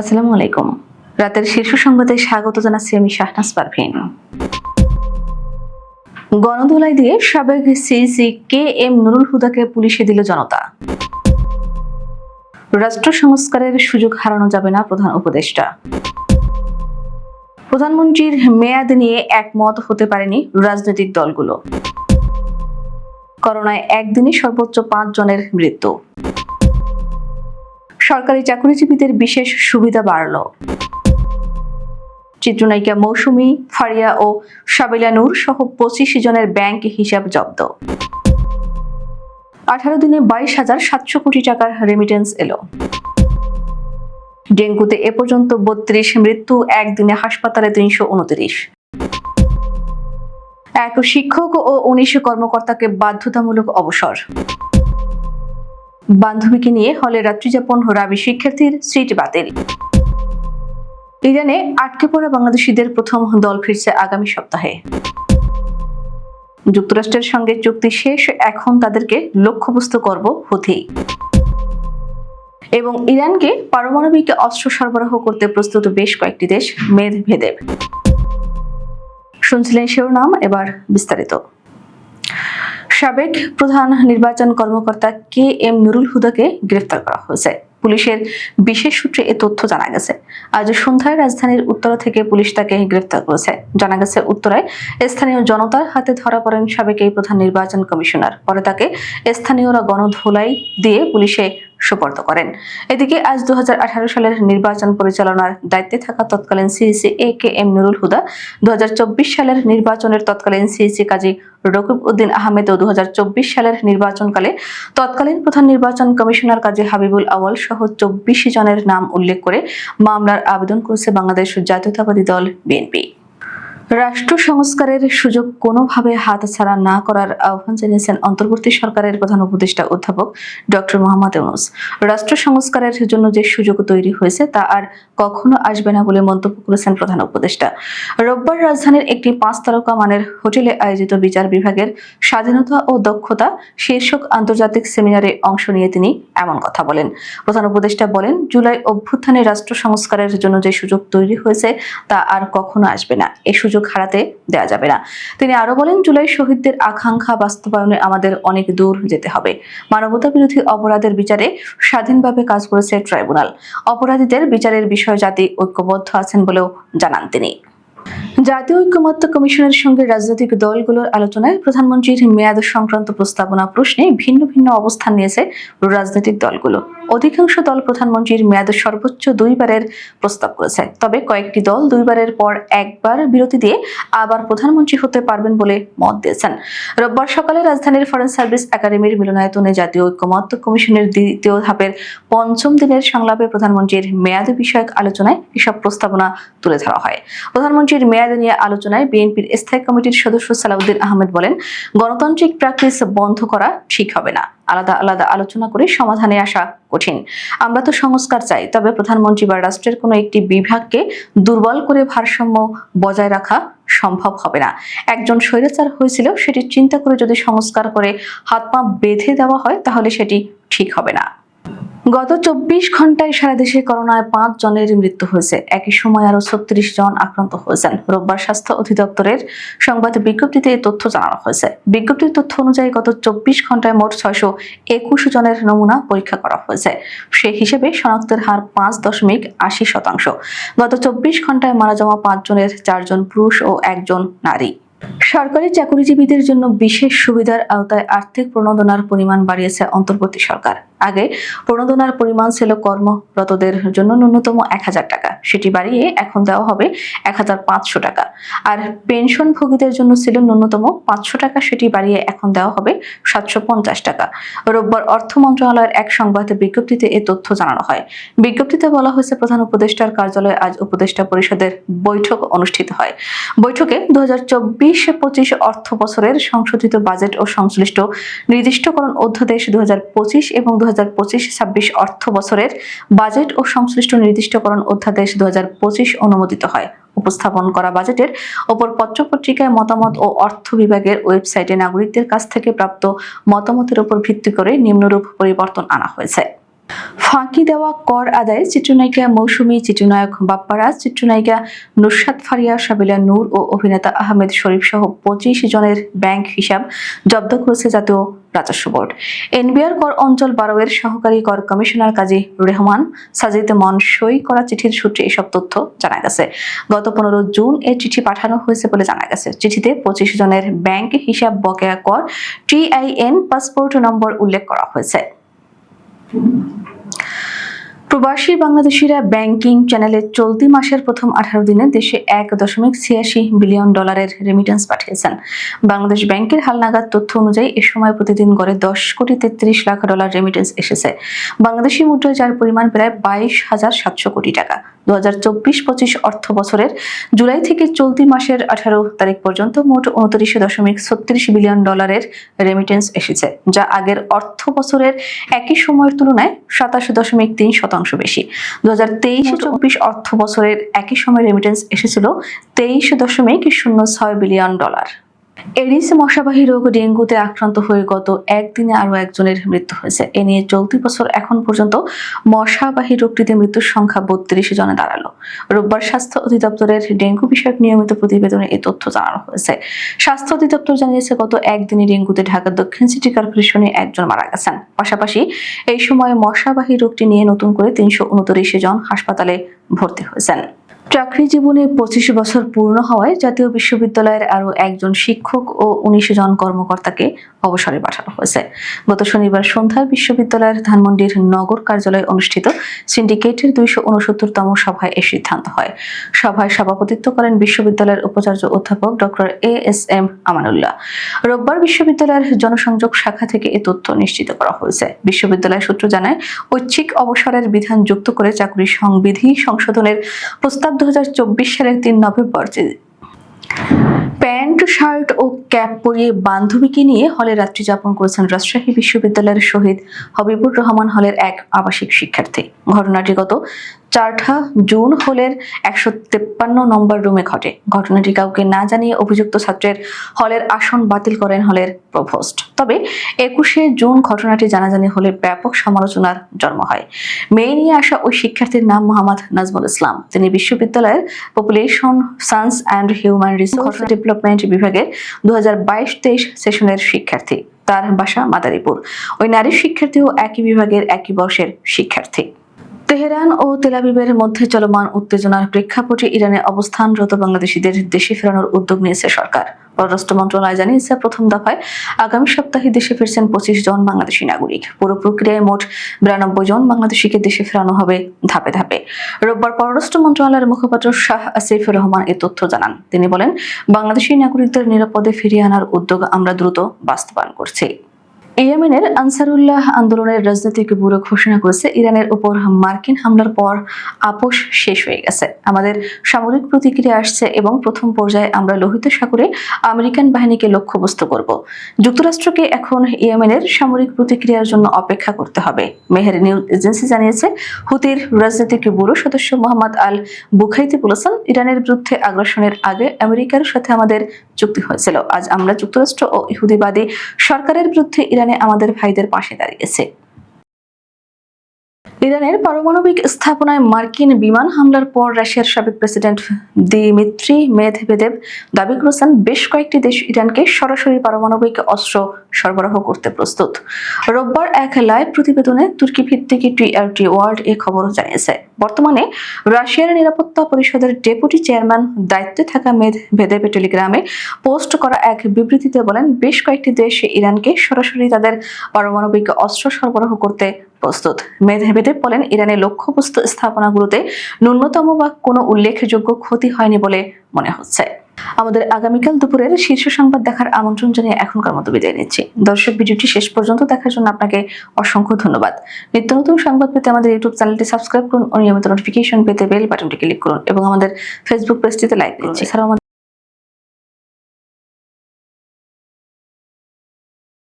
আসসালামু আলাইকুম। রাতের শীর্ষ সংবাদে স্বাগত জানাচ্ছি আমি শাহনাজ পারভিন। গণধোলাই দিয়ে সাবেক সিসি কে এম নুরুল হুদাকে পুলিশে দিল জনতা। রাষ্ট্র সংস্কারের সুযোগ হারানো যাবে না প্রধান উপদেষ্টা। প্রধানমন্ত্রীর মেয়াদ নিয়ে একমত হতে পারেনি রাজনৈতিক দলগুলো। করোনায় একদিনে সর্বোচ্চ পাঁচ জনের মৃত্যু। সরকারি চাকরিজীবীদের বিশেষ সুবিধা বাড়ল। চিত্রনায়িকা মৌসুমী, ফারিয়া ও সাবিলা নূর সহ পঁচিশ জনের ব্যাংক হিসাব জব্দ। আঠারো দিনে বাইশ হাজার সাতশো কোটি টাকার রেমিটেন্স এলো। ডেঙ্গুতে এ পর্যন্ত বত্রিশ, মৃত্যু একদিনে হাসপাতালে তিনশো উনত্রিশ। এক শিক্ষক ও উনিশ কর্মকর্তাকে বাধ্যতামূলক অবসর। বান্ধবীকে নিয়ে হলে রাত্রিযাপন রাবি শিক্ষার্থীর সিট বাতিল। ইরানে আটকে পড়া বাংলাদেশিদের প্রথম দল ফিরছে আগামী সপ্তাহে। যুক্তরাষ্ট্রের সঙ্গে চুক্তি শেষ, এখন তাদেরকে লক্ষ্যবস্তু করব হুথি। এবং ইরানকে পারমাণবিক অস্ত্র সরবরাহ করতে প্রস্তুত বেশ কয়েকটি দেশ মেদ ভেদেব শুনছিলেন শিরোনাম, এবার বিস্তারিত। সাবেক প্রধান নির্বাচন কর্মকর্তা কে এম নুরুল হুদাকে গ্রেফতার করা হয়েছে। পুলিশের বিশেষ সূত্রে এ তথ্য জানা গেছে। আজ সন্ধ্যায় রাজধানীর উত্তরা থেকে পুলিশ তাকে গ্রেফতার করেছে। জানা গেছে, উত্তরায় স্থানীয় জনতার হাতে ধরা পড়েন সাবেক এই প্রধান নির্বাচন কমিশনার। পরে তাকে স্থানীয়রা গণধোলাই দিয়ে পুলিশে সুপর্দ করেন। এদিকে আজ দুহাজার আঠারো সালের নির্বাচন পরিচালনার দায়িত্বে থাকা তৎকালীন CEC A K M Nurul Huda, দুহাজার চব্বিশ সালের নির্বাচনের তৎকালীন সিইসি কাজী রকিব উদ্দিন আহমেদ ও দু হাজার চব্বিশ সালের নির্বাচনকালে তৎকালীন প্রধান নির্বাচন কমিশনার কাজী হাবিবুল আওয়াল সহ চব্বিশ জনের নাম উল্লেখ করে মামলার আবেদন করেছে বাংলাদেশ জাতীয়তাবাদী দল বিএনপি। রাষ্ট্র সংস্কারের সুযোগ কোনোভাবে হাতছাড়া না করার আহ্বান জানিয়েছেন অন্তর্বর্তী সরকারের প্রধান উপদেষ্টা অধ্যাপক ডক্টর মোহাম্মদ ইউনুস। রাষ্ট্র সংস্কারের জন্য যে সুযোগ তৈরি হয়েছে তা আর কখনো আসবে না বলে মন্তব্য করেছেন প্রধান উপদেষ্টা। রোববার রাজধানীর একটি পাঁচ তারকা মানের হোটেলে আয়োজিত বিচার বিভাগের স্বাধীনতা ও দক্ষতা শীর্ষক আন্তর্জাতিক সেমিনারে অংশ নিয়ে তিনি এমন কথা বলেন। প্রধান উপদেষ্টা বলেন, জুলাই অভ্যুত্থানে রাষ্ট্র সংস্কারের জন্য যে সুযোগ তৈরি হয়েছে তা আর কখনো আসবে না। এ সুযোগ হারাতে দেয়া যাবে না। তিনি আরও বলেন, জুলাই শহীদদের আকাঙ্ক্ষা বাস্তবায়নে আমাদের অনেক দূর যেতে হবে। মানবতা বিরোধী অপরাধের বিচারে স্বাধীনভাবে কাজ করেছে ট্রাইব্যুনাল। অপরাধীদের বিচারের বিষয়ে জাতি ঐক্যবদ্ধ আছেন বলেও জানান তিনি। জাতীয় ঐক্যমত্য কমিশনের সঙ্গে রাজনৈতিক দলগুলোর আলোচনায় প্রধানমন্ত্রীর মেয়াদ সংক্রান্ত প্রস্তাবনা প্রশ্নে ভিন্ন ভিন্ন অবস্থান নিয়েছে রাজনৈতিক দলগুলো। অধিকাংশ দল প্রধানমন্ত্রীর মেয়াদ সর্বোচ্চ দুইবারের প্রস্তাব করেছে। তবে কয়েকটি দল দুইবারের পর একবার বিরতি দিয়ে আবার প্রধানমন্ত্রী হতে পারবেন বলে মত দিয়েছেন। রোববার সকালে রাজধানীর ফরেন সার্ভিস একাডেমির মিলনায়তনে জাতীয় ঐক্যমত্য কমিশনের দ্বিতীয় ধাপের পঞ্চম দিনের সংলাপে প্রধানমন্ত্রীর মেয়াদ বিষয়ক আলোচনায় এসব প্রস্তাবনা তুলে ধরা হয়। প্রধানমন্ত্রীর মেয়াদ নিয়ে আলোচনায় বিএনপির স্থায়ী কমিটির সদস্য সালাউদ্দিন আহমেদ বলেন, গণতান্ত্রিক প্র্যাকটিস বন্ধ করা ঠিক হবে না। আলাদা আলাদা আলোচনা করে সমাধানে আসা কঠিন। আমরা তো সংস্কার চাই, তবে প্রধানমন্ত্রী বা রাষ্ট্রের কোনো একটি বিভাগকে দুর্বল করে ভারসাম্য বজায় রাখা সম্ভব হবে না। একজন স্বৈরাচার হয়েছিল সেটি চিন্তা করে যদি সংস্কার করে হাত পা বেঁধে দেওয়া হয়, তাহলে সেটি ঠিক হবে না। গত চব্বিশ ঘন্টায় সারা দেশে করোনায় পাঁচ জনের মৃত্যু হয়েছে। একই সময় আরও ছত্রিশ জন আক্রান্ত হয়েছেন। রোববার স্বাস্থ্য অধিদপ্তরের সংবাদ বিজ্ঞপ্তিতে এই তথ্য জানানো হয়েছে। বিজ্ঞপ্তির তথ্য অনুযায়ী গত চব্বিশ ঘন্টায় মোট ছয়শো একুশ জনের নমুনা পরীক্ষা করা হয়েছে। সে হিসেবে শনাক্তের হার পাঁচ দশমিক আশি শতাংশ। গত চব্বিশ ঘন্টায় মারা যাওয়া পাঁচ জনের চারজন পুরুষ ও একজন নারী। সরকারি চাকরিজীবীদের জন্য বিশেষ সুবিধার আওতায় আর্থিক প্রণোদনার পরিমাণ বাড়িয়েছে অন্তর্বর্তী সরকার। আগে প্রণোদনার পরিমাণ ছিল কর্মরতদের জন্য ন্যূনতম এক হাজার টাকা। সেটি বাড়িয়ে এখন দেওয়া হবে এক হাজার পাঁচশো টাকা। আর পেনশনভোগীদের জন্য ছিল ন্যূনতম পাঁচশো টাকা। সেটি বাড়িয়ে এখন দেওয়া হবে সাতশো পঞ্চাশ টাকা। রোববার অর্থ মন্ত্রণালয়ের এক সংবাদ বিজ্ঞপ্তিতে এ তথ্য জানানো হয়। বিজ্ঞপ্তিতে বলা হয়েছে, প্রধান উপদেষ্টার কার্যালয়ে আজ উপদেষ্টা পরিষদের বৈঠক অনুষ্ঠিত হয়। বৈঠকে দু হাজার চব্বিশ চব্বিশ পঁচিশ অর্থ বছরের সংশোধিত বাজেট ও সংশ্লিষ্ট নির্দিষ্টকরণ অধ্যাদেশ দু এবং দু হাজার অর্থ বছরের বাজেট ও সংশ্লিষ্ট নির্দিষ্টকরণ অধ্যাদেশ দু হাজার পঁচিশ অনুমোদিত হয়। উপস্থাপন করা বাজেটের ওপর পত্রপত্রিকায় মতামত ও অর্থ বিভাগের ওয়েবসাইটে নাগরিকদের কাছ থেকে প্রাপ্ত মতামতের উপর ভিত্তি করে নিম্নরূপ পরিবর্তন আনা হয়েছে। ফাঁকি দেওয়া কর আদায় চিত্রনায়িকা মৌসুমী, চিত্রনায়ক বাপ্পারাজ, চিত্রনায়িকা নুসরাত ফারিয়া, সাবিলা নূর ও অভিনেতা আহমেদ শরীফ সহ পঁচিশ জনের ব্যাংক হিসাব জব্দ করেছে জাতীয় রাজস্ব বোর্ড। এনবিআর কর অঞ্চল বারো এর সহকারী কর কমিশনার কাজী রেহমান সাজিদ মন সই করা চিঠির সূত্রে এসব তথ্য জানা গেছে। গত পনেরো জুন এ চিঠি পাঠানো হয়েছে বলে জানা গেছে। চিঠিতে পঁচিশ জনের ব্যাংক হিসাব বকেয়া কর টিআইএন পাসপোর্ট নম্বর উল্লেখ করা হয়েছে। Thank you. প্রবাসী বাংলাদেশিরা ব্যাংকিং চ্যানেলে চলতি মাসের প্রথম আঠারো দিনে দেশে এক দশমিক ছিয়াশি বিলিয়ন ডলারের রেমিটেন্স পাঠিয়েছেন। বাংলাদেশ ব্যাংকের হালনাগাদ তথ্য অনুযায়ী এ সময় প্রতিদিন গড়ে দশ কোটি তেত্রিশ লাখ ডলার রেমিটেন্স এসেছে। বাংলাদেশি মুদ্রায় যার পরিমাণ প্রায় বাইশ হাজার সাতশো কোটি টাকা। দু হাজার চব্বিশ পঁচিশ অর্থ বছরের জুলাই থেকে চলতি মাসের আঠারো তারিখ পর্যন্ত মোট উনত্রিশ দশমিক ছত্রিশ বিলিয়ন ডলারের রেমিটেন্স এসেছে, যা আগের অর্থ বছরের একই সময়ের তুলনায় সাতাশ দশমিক তিন শতাংশ। বেশি। দু হাজার তেইশে চব্বিশ অর্থ বছরের একই সময় রেমিটেন্স এসেছিল তেইশ দশমিক শূন্য ছয় বিলিয়ন ডলার এডিস মশাবাহী রোগ ডেঙ্গুতে আক্রান্ত হয়ে গত একদিনে আরও একজনের মৃত্যু হয়েছে। এ নিয়ে চলতি বছর এখন পর্যন্ত মশাবাহী রোগটিতে মৃত্যুর সংখ্যা বত্রিশ জনে দাঁড়াল। রোববার স্বাস্থ্য অধিদপ্তরের ডেঙ্গু বিষয়ক নিয়মিত প্রতিবেদনে এই তথ্য জানানো হয়েছে। স্বাস্থ্য অধিদপ্তর জানিয়েছে, গত একদিনে ডেঙ্গুতে ঢাকা দক্ষিণ সিটি কর্পোরেশনে একজন মারা গেছেন। পাশাপাশি এই সময়ে মশাবাহী রোগটি নিয়ে নতুন করে তিনশো উনত্রিশ জন হাসপাতালে ভর্তি হয়েছেন। চাকরি জীবনে পঁচিশ বছর পূর্ণ হওয়ায় জাতীয় বিশ্ববিদ্যালয়ের আরও একজন শিক্ষক ও উনিশ জন কর্মকর্তাকে অবসরে পাঠানো হয়েছে। গত শনিবার সন্ধ্যায় বিশ্ববিদ্যালয়ের ধানমন্ডির নগর কার্যালয়ে অনুষ্ঠিত সিন্ডিকেটের দুইশো উনসত্তরতম সভায় এ সিদ্ধান্ত হয়। সভায় সভাপতিত্ব করেন বিশ্ববিদ্যালয়ের উপাচার্য অধ্যাপক doctor A S M Amanullah. রোববার বিশ্ববিদ্যালয়ের জনসংযোগ শাখা থেকে এ তথ্য নিশ্চিত করা হয়েছে। বিশ্ববিদ্যালয় সূত্র জানায়, ঐচ্ছিক অবসরের বিধান যুক্ত করে চাকরি সংবিধি সংশোধনের প্রস্তাব চব্বিশ সালের তিন নভেম্বর প্যান্ট, শার্ট ও ক্যাপ পরিয়ে বান্ধবীকে নিয়ে হলে রাত্রি যাপন করেছেন রাজশাহী বিশ্ববিদ্যালয়ের শহীদ হবিবুর রহমান হলের এক আবাসিক শিক্ষার্থী। ঘটনাটি গত চারটা জুন হলের একশো তেপ্পান্ন নম্বর রুমে ঘটে। ঘটনাটি কাউকে না জানিয়ে অভিযুক্ত ছাত্রের হলের আসন বাতিল করেন হলের প্রভোস্ট। তবে একুশে জুন ঘটনাটি জানাজানি হলে ব্যাপক সমালোচনার জন্ম হয়। মেয়ে নিয়ে আসা ওই শিক্ষার্থীর নাম মোহাম্মদ নাজমুল ইসলাম। তিনি বিশ্ববিদ্যালয়ের population science and human resource development বিভাগের দু হাজার বাইশ তেইশ সেশনের শিক্ষার্থী। তার বাসা মাদারীপুর। ওই নারী শিক্ষার্থীও একই বিভাগের একই বর্ষের শিক্ষার্থী। তেহরান ও তেলাবিবের মধ্যে চলমান উত্তেজনার প্রেক্ষাপটে ইরানে অবস্থানরত বাংলাদেশিদের দেশে ফেরানোর উদ্যোগ নিয়েছে সরকার। পররাষ্ট্র মন্ত্রণালয় জানিয়েছে, প্রথম দফায় আগামী সপ্তাহে দেশে ফিরছেন পঁচিশ জন বাংলাদেশি নাগরিক। পুরো প্রক্রিয়ায় মোট বিরানব্বই জন বাংলাদেশিকে দেশে ফেরানো হবে ধাপে ধাপে। রোববার পররাষ্ট্র মন্ত্রণালয়ের মুখপাত্র শাহ আসিফুর রহমান এ তথ্য জানান। তিনি বলেন, বাংলাদেশি নাগরিকদের নিরাপদে ফিরিয়ে আনার উদ্যোগ আমরা দ্রুত বাস্তবায়ন করছি। ইয়েমেনের আনসারুল্লাহ আন্দোলনের রাজনৈতিক ব্যুরো ঘোষণা করেছে ইরানের উপর মার্কিন হামলার পর আপোষ শেষ হয়ে গেছে। আমাদের সামরিক প্রতিক্রিয়া আসছে এবং প্রথম পর্যায়ে আমরা লোহিত সাগরে আমেরিকান বাহিনীকে লক্ষ্যবস্তু করব। যুক্তরাষ্ট্রকে এখন ইয়েমেনের সামরিক প্রতিক্রিয়ার জন্য অপেক্ষা করতে হবে। মেহের নিউজ এজেন্সি জানিয়েছে, হুতির রাজনৈতিক ব্যুরো সদস্য মোহাম্মদ আল বুখাইতি বলেছেন, ইরানের বিরুদ্ধে আগ্রাসনের আগে আমেরিকার সাথে আমাদের চুক্তি হয়েছিল। আজ আমরা যুক্তরাষ্ট্র ও ইহুদিবাদী সরকারের বিরুদ্ধে ইরানে আমাদের ভাইদের পাশে দাঁড়িয়েছে। ইরানের পারমাণবিক স্থাপনায় মার্কিন বিমান হামলার পর রাশিয়ার সাবেক প্রেসিডেন্ট দিমিত্রি মেদভেদেব দাবি করেছেন, বেশ কয়েকটি দেশ ইরানকে সরাসরি পারমাণবিক অস্ত্র সরবরাহ করতে প্রস্তুত। রোববার এক লাইভ প্রতিবেদনে তুর্কি ভিত্তিক টিআরটি ওয়ার্ল্ড এ খবর জানিয়েছে। বর্তমানে রাশিয়ার নিরাপত্তা পরিষদের ডেপুটি চেয়ারম্যান দায়িত্বে থাকা মেদভেদেব টেলিগ্রামে পোস্ট করা এক বিবৃতিতে বলেন, বেশ কয়েকটি দেশ ইরানকে সরাসরি তাদের পারমাণবিক অস্ত্র সরবরাহ করতে প্রস্তুত। মেদভেদেব বলেন ইরানের লক্ষ্যবস্তু স্থাপনাগুলোতে ন্যূনতম বা কোনো উল্লেখযোগ্য ক্ষতি হয়নি বলে মনে হচ্ছে। আমাদের আগামীকাল দুপুরের শীর্ষ সংবাদ দেখার আমন্ত্রণ জানিয়ে এখনকার মতো বিদায় নিচ্ছি। দর্শক ভিডিওটি শেষ পর্যন্ত দেখার জন্য আপনাকে অসংখ্য ধন্যবাদ। নিত্য নতুন সংবাদ পেতে আমাদের ইউটিউব চ্যানেলটি সাবস্ক্রাইব করুন ও নিয়মিত নোটিফিকেশন পেতে বেল বাটনটি ক্লিক করুন এবং আমাদের ফেসবুক পেজটিতে লাইক দিন এছাড়াও